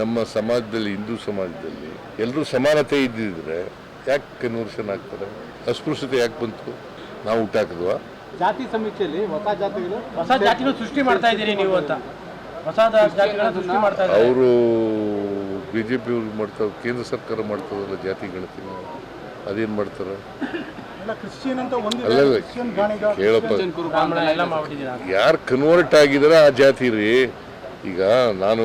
ನಮ್ಮ ಸಮಾಜದಲ್ಲಿ ಹಿಂದೂ ಸಮಾಜದಲ್ಲಿ ಎಲ್ಲರೂ ಸಮಾನತೆ ಇದ್ದಿದ್ರೆ ಯಾಕೆ ಕನ್ವರ್ಷನ್ ಆಗ್ತಾರೆ? ಅಸ್ಪೃಶ್ಯತೆ ಯಾಕೆ ಬಂತು? ನಾವು ಊಟ ಹುಟ್ಟಾಕಿದ್ವಾ ಜಾತಿ ಸಮೀಕ್ಷೆಯಲ್ಲಿ ಹೊಸ ಜಾತಿಗಳು ಹೊಸ ಜಾತಿಗಳು ಸೃಷ್ಟಿ ಮಾಡ್ತಾ ಇದ್ದೀರಿ ನೀವು ಅಂತ. ಹೊಸ ಜಾತಿಗಳ ಸೃಷ್ಟಿ ಮಾಡ್ತಾ ಇದ್ದಾರೆ. ಅವರು ಬಿ ಜೆ ಪಿ ಅವ್ರು ಮಾಡ್ತಾರೆ ಕೇಂದ್ರ ಸರ್ಕಾರ ಮಾಡ್ತದಲ್ಲ ಜಾತಿ ಗಣತಿ ಅದೇನು ಮಾಡ್ತಾರೆ? ಅಲ್ಲ ಕ್ರಿಶ್ಚಿಯನ್ ಅಂತ ಒಂದಿದೆ. ಕ್ರಿಶ್ಚಿಯನ್ ಗಾಣಿಗ. ಕೇಳಪ್ಪ. ಯಾರು ಕನ್ವರ್ಟ್ ಆಗಿದಾರೆ ಆ ಜಾತಿ ರೀ. ಈಗ ನಾನು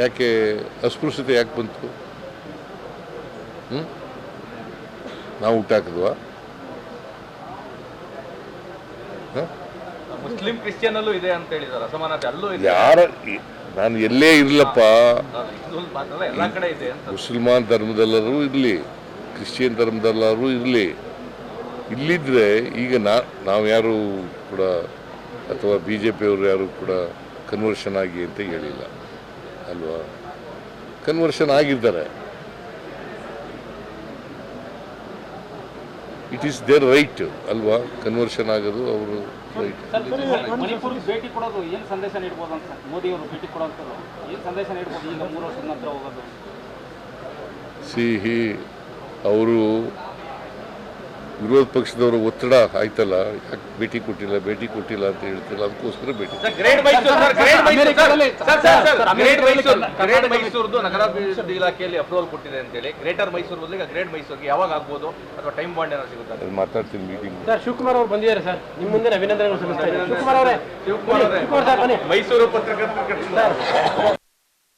ಯಾಕೆ ಅಸ್ಪೃಶ್ಯತೆ ಯಾಕೆ ಬಂತು? ಹ್ಞೂ ನಾವು ಹುಟ್ಟಾಕಿದ್ವಾ ಮುಸ್ಲಿಂ ಕ್ರಿಶ್ಚಿಯನ್ ಅಲ್ಲೂ ಇದೆ ಅಂತ ಹೇಳಿದಾರೆ ಅಸಮಾನತೆ ಅಲ್ಲೂ ಇದೆ. ಯಾರ ನಾನು ಎಲ್ಲೇ ಇರಲಪ್ಪ. ಎಲ್ಲಾ ಕಡೆ ಇದೆ ಅಂತ. ಮುಸಲ್ಮಾನ್ ಧರ್ಮದಲ್ಲರೂ ಇರಲಿ ಕ್ರಿಶ್ಚಿಯನ್ ಧರ್ಮದಲ್ಲರೂ ಇರಲಿ. ಇಲ್ಲಿದ್ರೆ ಈಗ ನಾ ನಾವು ಯಾರು ಕೂಡ ಅಥವಾ ಬಿ ಜೆ ಪಿಯವರು ಯಾರು ಕೂಡ ಕನ್ವರ್ಷನ್ ಆಗಿ ಅಂತ ಹೇಳಿಲ್ಲ. ಅಲ್ವಾ? ಕನ್ವರ್ಷನ್ ಆಗಿದ್ದಾರೆ. ಇಟ್ ಈಸ್ ದೇರ್ ರೈಟ್ ಅಲ್ವಾ? ಕನ್ವರ್ಷನ್ ಆಗೋದು ಅವರು ರೈಟ್ ಮಣಿಪುರ್ಗೆ ಭೇಟಿ ಕೊಡೋದು ಏನು ಸಂದೇಶ ನೀಡ್ಬೋದು ಅಂತ ಮೋದಿ ಅವರು ಭೇಟಿ ಕೊಡೋಂಥದ್ದು ಏನು ಸಂದೇಶ ನೀಡ್ಬೋದು ಈಗ ಮೂರು ವರ್ಷದ ನಂತರ ಹೋಗೋದು? ಸಿಹಿ ಅವರು ವಿರೋಧ ಪಕ್ಷದವರು ಒತ್ತಡ ಆಯ್ತಲ್ಲ? ಯಾಕೆ ಭೇಟಿ ಕೊಟ್ಟಿಲ್ಲ ಭೇಟಿ ಕೊಟ್ಟಿಲ್ಲ ಅಂತ ಹೇಳ್ತಿಲ್ಲ? ಅದಕ್ಕೋಸ್ಕರ ಭೇಟಿ sir great Mysuru sir great Mysuru sir sir sir great Mysuru great ಮೈಸೂರ್ದು ನಗರಾಭಿವೃದ್ಧಿ ಇಲಾಖೆಯಲ್ಲಿ ಅಪ್ರೂವಲ್ ಕೊಟ್ಟಿದೆ ಅಂತೇಳಿ ಗ್ರೇಟರ್ ಮೈಸೂರು ಬದಲಿಗೆ ಗ್ರೇಟ್ ಮೈಸೂರಿಗೆ ಯಾವಾಗ ಆಗ್ಬೋದು ಅಥವಾ ಟೈಮ್ ಬಾಂಡ್ ಏನಾದ್ರು ಸಿಗುತ್ತೆ? ಮಾತಾಡ್ತೀನಿ ಮೀಟಿಂಗ್ ಸರ್ ಶಿವಕುಮಾರ್ ಅವರು ಬಂದಿದ್ದಾರೆ ಸರ್. ನಿಮ್ಮ ಮುಂದೆ ಅಭಿನಂದನೆಗಳು ಸಲ್ಲಿಸ್ತಾ ಶಿವಕುಮಾರ್ ಅವರೇ ಶಿವಕುಮಾರ್ ಅವರೇ. ಮೈಸೂರು ಪತ್ರಕರ್ತರ